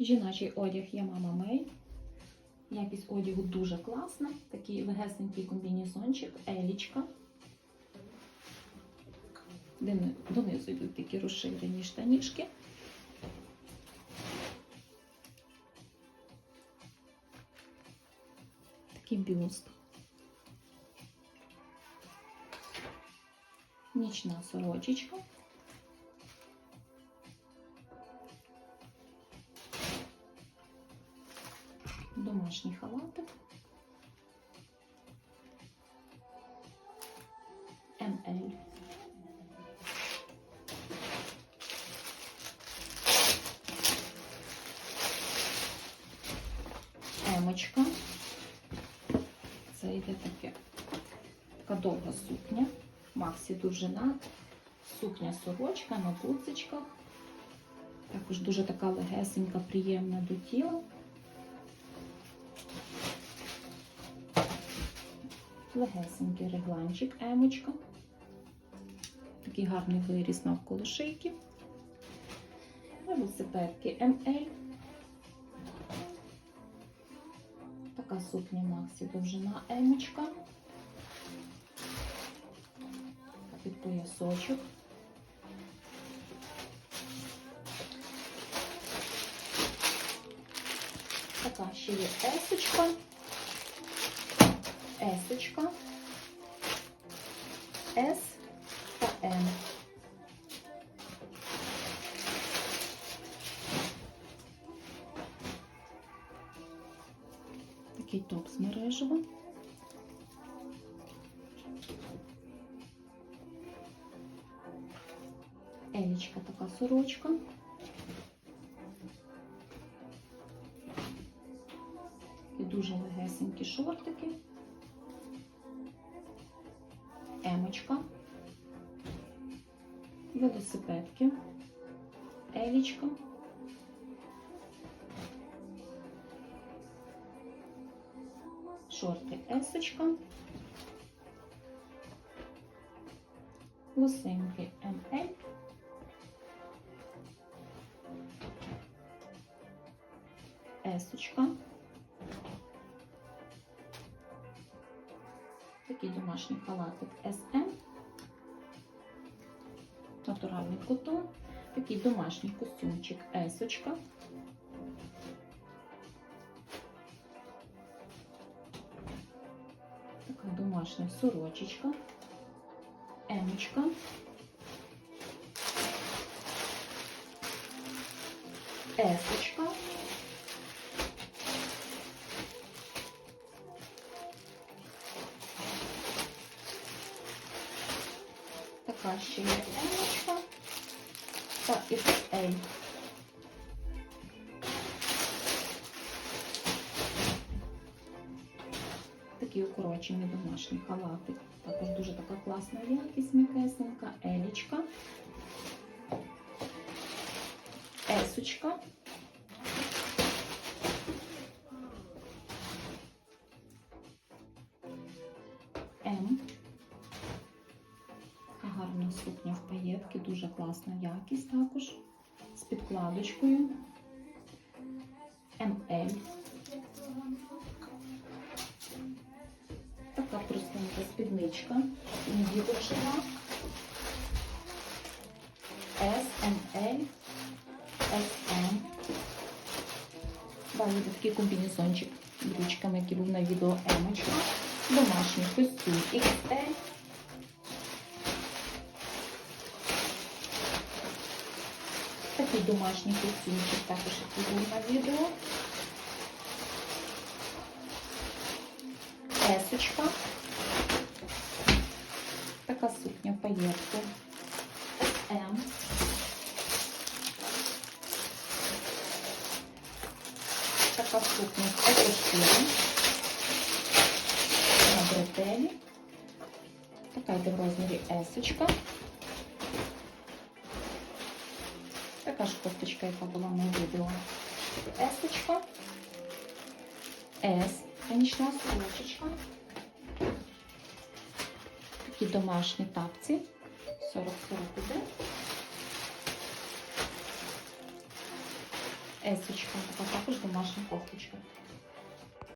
Жіночий одяг є мама Мей. Якість одягу дуже класна. Такий легесенький комбінезончик, елічка. Донизу йдуть такі розширені штанішки. Такий бюст. Нічна сорочечка. Домашній халатик. МЛ. Емочка. Це йде таке така довга сукня. Максі довжина. Сукня сорочка на гудзичках. Також дуже така легесенька, приємна до тіла. Легесенький регланчик, емочка. Такий гарний виріс навколо шийки. Велосипедки МЛ. Така сукня Максі довжина емочка. Під поясочок. Така ще є есочка. Есочка. С та М. Такий топ з мережева. Елічка така сорочка. І дуже легесенькі шортики. Емочка. Велосипедки. Елічка. Шорти есочка. Лосинки МЛ. Есочка. Такий домашній халатик СМ. Натуральний котон. Такий домашній костюмчик Есочка. Така домашня сорочечка. Емочка. Есочка. Така ще є Емочка та XL. Такий укорочений домашній халатик. Також дуже така класна якість, м'якесенька. Елічка. Есочка. Гарна сукня в паєтки, дуже класна якість також. З підкладочкою. МЛ. Така простенька спідничка. Мені довжина. S, ML, SM. Далі такий комбінезончик з ручками, який був на відео Емочка. Домашній костюм XL. Такий домашній костюмчик також який був на відео. Есочка. Така сукня в паєтку. М. Така сукня в екошкірі. На бретелі. Така йде в розмірі есочка. Така ж кофточка, яка була на відео. Есочка. С. Це нічна сорочечка. Такі домашні тапці. 40 41. Есочка, така також домашня кофта.